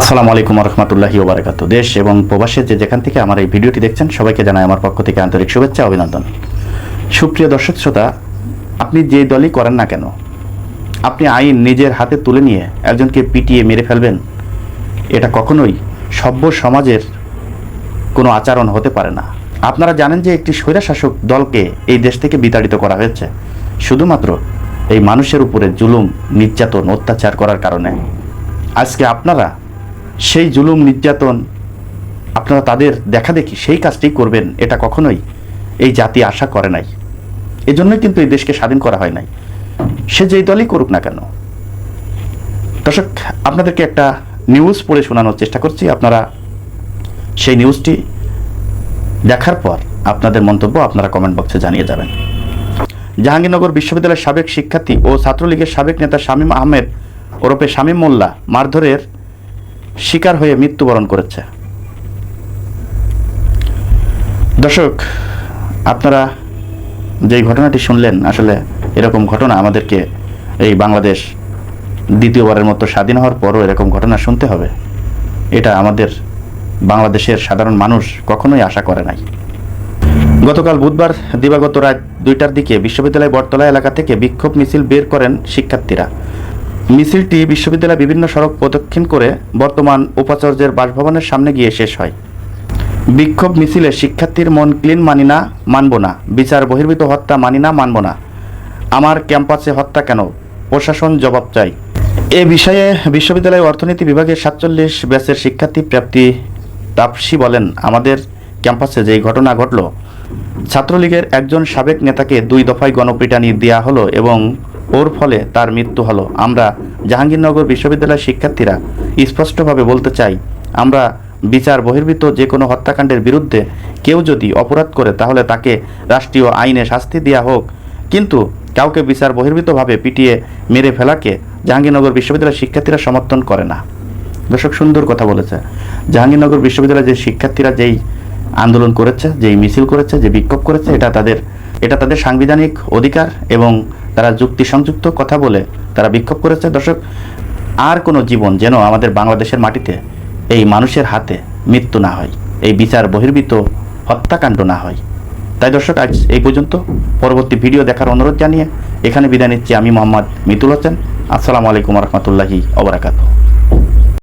আসসালামু আলাইকুম রহমতুল্লাহি ওবরাকাত দেশ এবং প্রবাসের যে যেখান থেকে আমার এই ভিডিওটি দেখছেন, সবাইকে জানাই আমার পক্ষ থেকে আন্তরিক শুভেচ্ছা, অভিনন্দন। সুপ্রিয় দর্শক শ্রোতা, আপনি যে দলই করেন না কেন, আপনি আইন নিজের হাতে তুলে নিয়ে একজনকে পিটিয়ে মেরে ফেলবেন, এটা কখনোই সভ্য সমাজের কোনো আচরণ হতে পারে না। আপনারা জানেন যে একটি স্বৈরাশাসক দলকে এই দেশ থেকে বিতাড়িত করা হয়েছে, শুধুমাত্র এই মানুষের উপরে জুলুম, নির্যাতন, অত্যাচার করার কারণে। আজকে আপনারা সেই জুলুম নির্যাতন আপনারা তাদের দেখা দেখি, সেই কাজটি করবেন, এটা কখনোই এই জাতি আশা করে নাই। এজন্যই কিন্তু এই দেশকে স্বাধীন করা হয় নাই। সে যেই দলই করুক না কেন। দর্শক, আপনাদেরকে একটা নিউজ পড়ে শোনানোর চেষ্টা করছি। আপনারা সেই নিউজটি দেখার পর আপনাদের মন্তব্য আপনারা কমেন্ট বক্সে জানিয়ে যাবেন। জাহাঙ্গীরনগর বিশ্ববিদ্যালয়ের সাবেক শিক্ষার্থী ও ছাত্রলীগের সাবেক নেতা শামীম আহমেদ ওরফে শামীম মোল্লা মারধরের শিকার হয়ে মৃত্যুবরণ করেছে। দর্শক, আপনারা যেই ঘটনাটি শুনলেন, আসলে এরকম ঘটনা আমাদেরকে এই বাংলাদেশ দ্বিতীয়বারের মতো স্বাধীন হওয়ার পরও এরকম ঘটনা শুনতে হবে। এটা আমাদের বাংলাদেশের সাধারণ মানুষ কখনোই আশা করে নাই। গতকাল বুধবার দিবাগত রাত দুইটার দিকে বিশ্ববিদ্যালয় বটতলা এলাকা থেকে বিক্ষোভ মিছিল বের করেন শিক্ষার্থীরা। মিছিলটি বিশ্ববিদ্যালয় বিভিন্ন সড়ক প্রদক্ষিণ করে বর্তমান উপাচার্যের বাসভবনের সামনে গিয়ে শেষ হয়। বিক্ষোভ মিছিলে শিক্ষার্থীর মন ক্লিন মানি না, মানব না। বিচার বহির্ভূত হত্যা মানি না, মানব না। আমার ক্যাম্পাসে হত্যা কেন? প্রশাসন জবাব চাই। এ বিষয়ে বিশ্ববিদ্যালয় অর্থনীতি বিভাগের সাতচল্লিশ ব্যাচের শিক্ষার্থী প্রাপ্তি তাপসী বলেন, আমাদের ক্যাম্পাসে যেই ঘটনা ঘটল, ছাত্রলীগের একজন সাবেক নেতাকে দুই দফায় গণপিটানি দেওয়া হলো এবং ওর ফলে তার মৃত্যু হলো। আমরা জাহাঙ্গীরনগর বিশ্ববিদ্যালয়ের শিক্ষার্থীরা স্পষ্টভাবে বলতে চাই, আমরা বিচার বহির্ভূত যে কোনো হত্যাকাণ্ডের বিরুদ্ধে কেউ যদি অপরাধ করে তাহলে তাকে রাষ্ট্রীয় আইনে শাস্তি দেওয়া হোক। কিন্তু কাউকে বিচার বহির্ভূতভাবে পিটিয়ে মেরে ফেলাকে জাহাঙ্গীরনগর বিশ্ববিদ্যালয়ের শিক্ষার্থীরা সমর্থন করে না। দর্শক সুন্দর কথা বলেছে। জাহাঙ্গীরনগর বিশ্ববিদ্যালয়ের যে শিক্ষার্থীরা যেই আন্দোলন করেছে, যেই মিছিল করেছে, যে বিক্ষোভ করেছে, এটা তাদের এটা তাদের সাংবিধানিক অধিকার এবং তারা যুক্তি সংযুক্ত কথা বলে তারা বিক্ষোভ করেছে। দর্শক, আর কোনো জীবন যেন আমাদের বাংলাদেশের মাটিতে এই মানুষের হাতে মৃত্যু না হয়, এই বিচার বহির্ভূত হত্যাকাণ্ড না হয়। তাই দর্শক, আজ এই পর্যন্ত। পরবর্তী ভিডিও দেখার অনুরোধ জানিয়ে এখানে বিদায় নিচ্ছি আমি মোহাম্মদ মিতুল হোসেন। আসসালামু আলাইকুম রহমতুল্লাহি অবরাকাতু